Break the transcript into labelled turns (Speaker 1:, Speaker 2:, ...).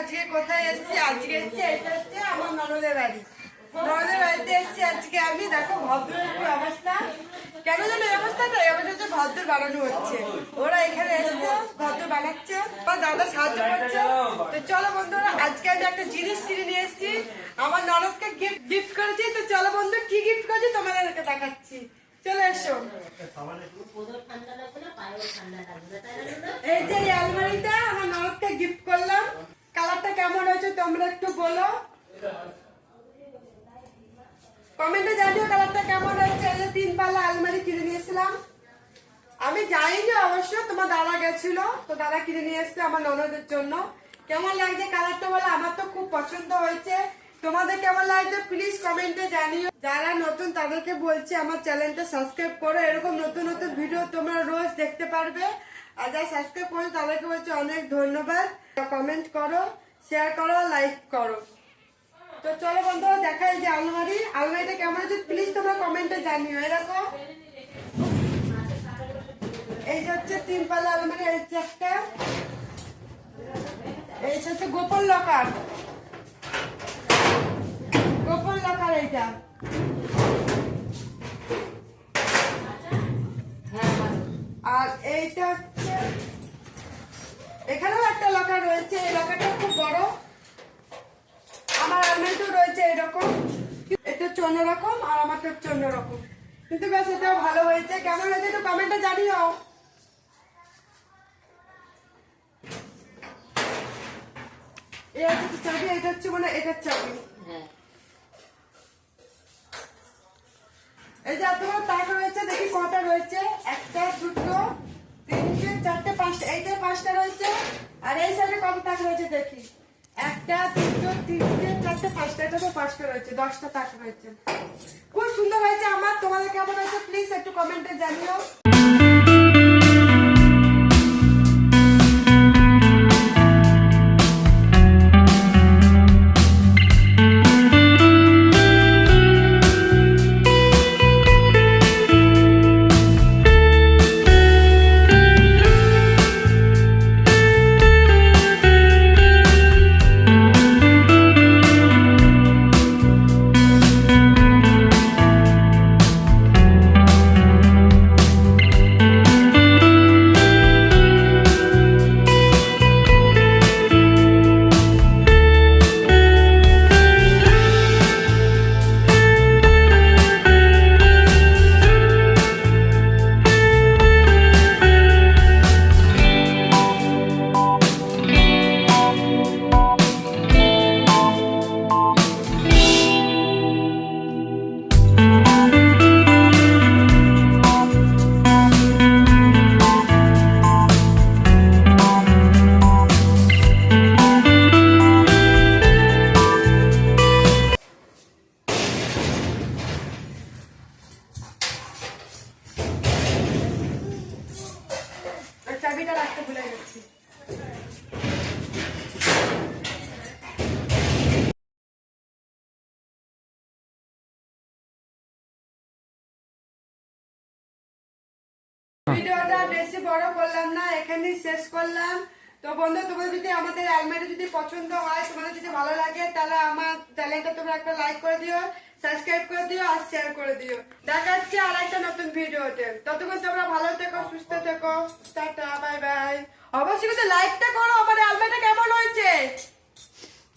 Speaker 1: আজকে কোথায় এসেছি? আজকে এসেছি, এটা হচ্ছে আমার ননদের বাড়ি। ননদের বাড়িতে এসেছি আজকে আমি। দেখো ভদ্রের অবস্থা? কেন জানো এই অবস্থাটা এই অবস্থা ভদ্র বানানো হচ্ছে। ওরা এখানে এসছে, ভদ্র বানাচ্ছে, বা দাদা সাহায্য করছে। তো চলো বন্ধুরা, আজকে আমি একটা জিনিস কিনে নিয়ে এসেছি। আমার ননদকে গিফট গিফট করেছি। তো চলো বন্ধু, কি গিফট করেছি? তোমাদেরকে দেখাচ্ছি। চলে এসো। এই যে আলমারিটা, আমার ননদকে গিফট করলাম। কালারটা কেমন হয়েছে তোমরা একটু বলো? কমেন্টে জানিও কালারটা কেমন হয়েছে। এই যে তিন পাল্লা আলমারি কিনে নিয়েছিলাম। আমি যাইনি অবশ্য, তোমার দাদা গেছিল, তো দাদা কিনে নিয়ে এসছে আমার ননদের জন্য। কেমন লাগছে কালারটা বলে? আমার তো খুব পছন্দ হয়েছে। তোমাদের কেমন লাগছে? প্লিজ কমেন্টে জানিও। যারা নতুন, তাদেরকে বলছি, আমার চ্যানেলটা সাবস্ক্রাইব করো। এরকম নতুন নতুন ভিডিও তোমরা রোজ দেখতে পারবে। আর যারা সাবস্ক্রাইব করো তাদেরকে বলছি অনেক ধন্যবাদ। কমেন্ট করো। শেয়ার করো লাইক করো। তো চলো বন্ধুরা দেখাই যে আলমারি। আলমারিটা কেমন আছে প্লিজ তোমরা কমেন্টে জানিও, এরকম। এই হচ্ছে তিন পাল্লা আলমারি, এই একটা। এই হচ্ছে গোপন লকার গোপন লকার এইটা। আর এইটা এখানেও একটা লকার রয়েছে এই লকারটা খুব বড়। আমার আলমারিতেও রয়েছে এরকম। এটা হচ্ছে অন্যরকম আর আমারটা হচ্ছে অন্যরকম কিন্তু বেশ এটাও ভালো হয়েছে। কেমন হয়েছে একটু কমেন্টে জানিও। এই হচ্ছে চাবি এটা হচ্ছে মানে এটার চাবি
Speaker 2: হ্যাঁ।
Speaker 1: এই যে এত বড় তাক রয়েছে দেখি কটা রয়েছে। একটা দুটো পাঁচটা পাঁচটা রয়েছে, আর এই সাইডে কত তাক রয়েছে দেখি। একটা, দুটো, তিনটে, চারটে, পাঁচটা, এটা তো পাঁচটা রয়েছে, দশটা তাক রয়েছে। খুব সুন্দর হয়েছে আমার, তোমাদের কেমন হয়েছে? প্লিজ একটু কমেন্টে জানিও। ভিডিওটা বেশি বড় করলাম না, এখানেই শেষ করলাম। তো বন্ধু, তোমাদের যদি আমাদের আলমারি যদি পছন্দ হয়, তোমাদের যদি ভালো লাগে, তাহলে আমার চ্যানেলটা তোমরা একটা লাইক করে দিও, সাবস্ক্রাইব করে দিও আর শেয়ার করে দিও। দেখা হচ্ছে আর একটা নতুন ভিডিওতে। ততক্ষণ তোমরা ভালো থেকো, সুস্থ থেকো। টাটা বাই বাই অবশ্যই কিন্তু লাইকটা করো